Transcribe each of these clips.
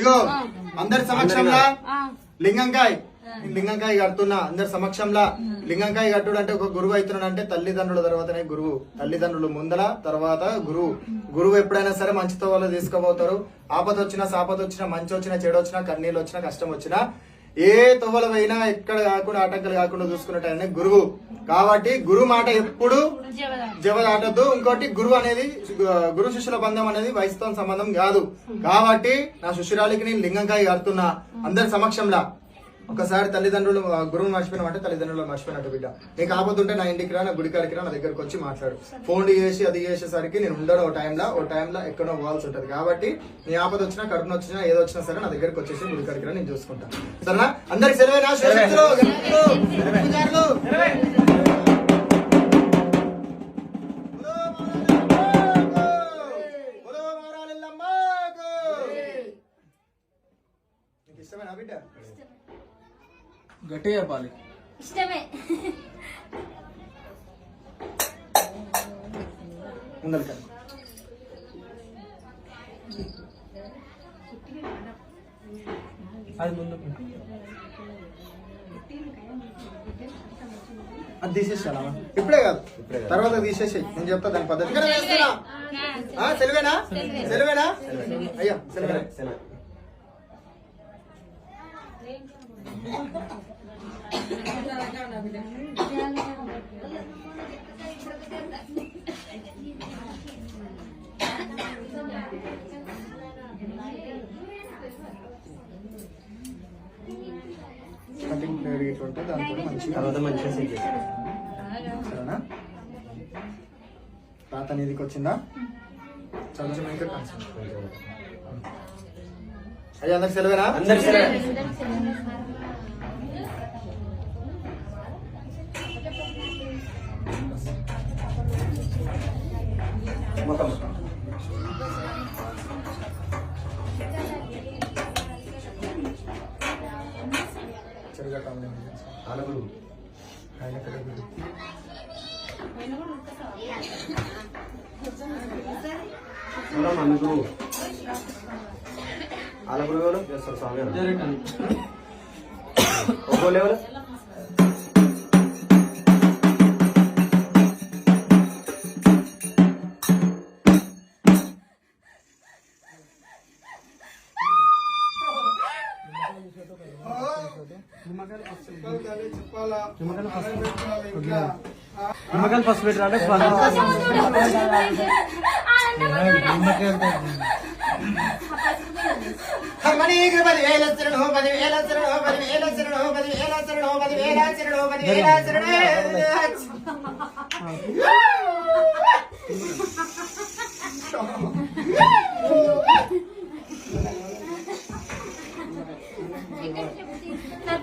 ఇగో అందరి సమక్షంలో? లింగంకాయ్. లింగంకాయ కడుతున్నా అందరి సమక్షంలో. లింగంకాయ కట్టుడు అంటే ఒక గురువు అవుతున్నాడు అంటే తల్లిదండ్రుల తర్వాతనే గురువు. తల్లిదండ్రులు ముందల తర్వాత గురువు. గురువు ఎప్పుడైనా సరే మంచితో వాళ్ళు తీసుకోబోతారు ఆపద వచ్చినా సాపద వచ్చినా మంచి వచ్చినా చెడు వచ్చినా కన్నీళ్ళు వచ్చినా కష్టం వచ్చినా ఏ తొవ్వల ఎక్కడ కాకుండా ఆటంకాలు కాకుండా చూసుకున్నట్టు గురువు. కాబట్టి గురువు మాట ఎప్పుడు జవదాట. జవదాటద్దు ఇంకోటి గురువు అనేది గురు శిష్యుల బంధం అనేది వయసుతో సంబంధం కాదు. కాబట్టి నా శిష్యురాలికి నేను లింగంకాయ కడుతున్నా అందరి సమక్షంలో. ఒకసారి తల్లిదండ్రులు ఆ, గురువుని మర్చిపోయినామంటే తల్లిదండ్రులు మర్చిపోయినట్టు బిడ్డ. నీకు ఆపదుంటే నా ఇంటికి రా నా గుడి కాడికి రా నా దగ్గరకు వచ్చి మాట్లాడు. ఫోన్ చేసి అది చేసేసరికి నేను ఉండను ఓ టైంలో ఓ టైంలో ఎక్కడో పోవాల్సి ఉంటది. కాబట్టి నీ ఆపద వచ్చినా కడుపున వచ్చినా ఏదో వచ్చినా సరే నా దగ్గరకు వచ్చేసి గుడి కాడికి రా నేను చూసుకుంటాను సరేనా? అందరికి సెలవేనా? ఇష్టమేనా బిడ్డ? గట్టిగా చెప్పాలి ఇష్టమే. ముందరికి అది ముందు అది తీసేసాను ఇప్పుడే కాదు. తర్వాత తీసేసాయి. నేను చెప్తా దాని పద్ధతి. సెలవేనా? సెలవేనా? అయ్యా సెలవేనా? ఉంటే దాంతో మంచిగా తర్వాత మంచిగా సెట్ సరేనా? రాత నీదికి వచ్చిందా కొంచెం ఇంకా. అయ్యా అందరికి సెలవేనా? అందరు సరే చెరుగట్ట ఆలగురు ఆయన పెద్ద గుడి. చూడం అందుకు ఆలగురు ఎవరు చేస్తారు స్వామి. జరగండి ఒక్కోళ్ళు నిమ్మకాయలు ఫస్ట్ పెట్టరా అంటే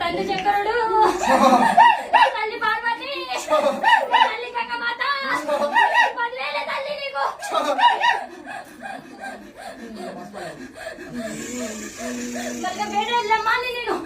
తల్లి శంకరుడు నా తల్లి పార్వతి నా తల్లి గంగమాత పదివేల తల్లి నీకు గల్గ పేడ వెళ్ళమ్మా నేను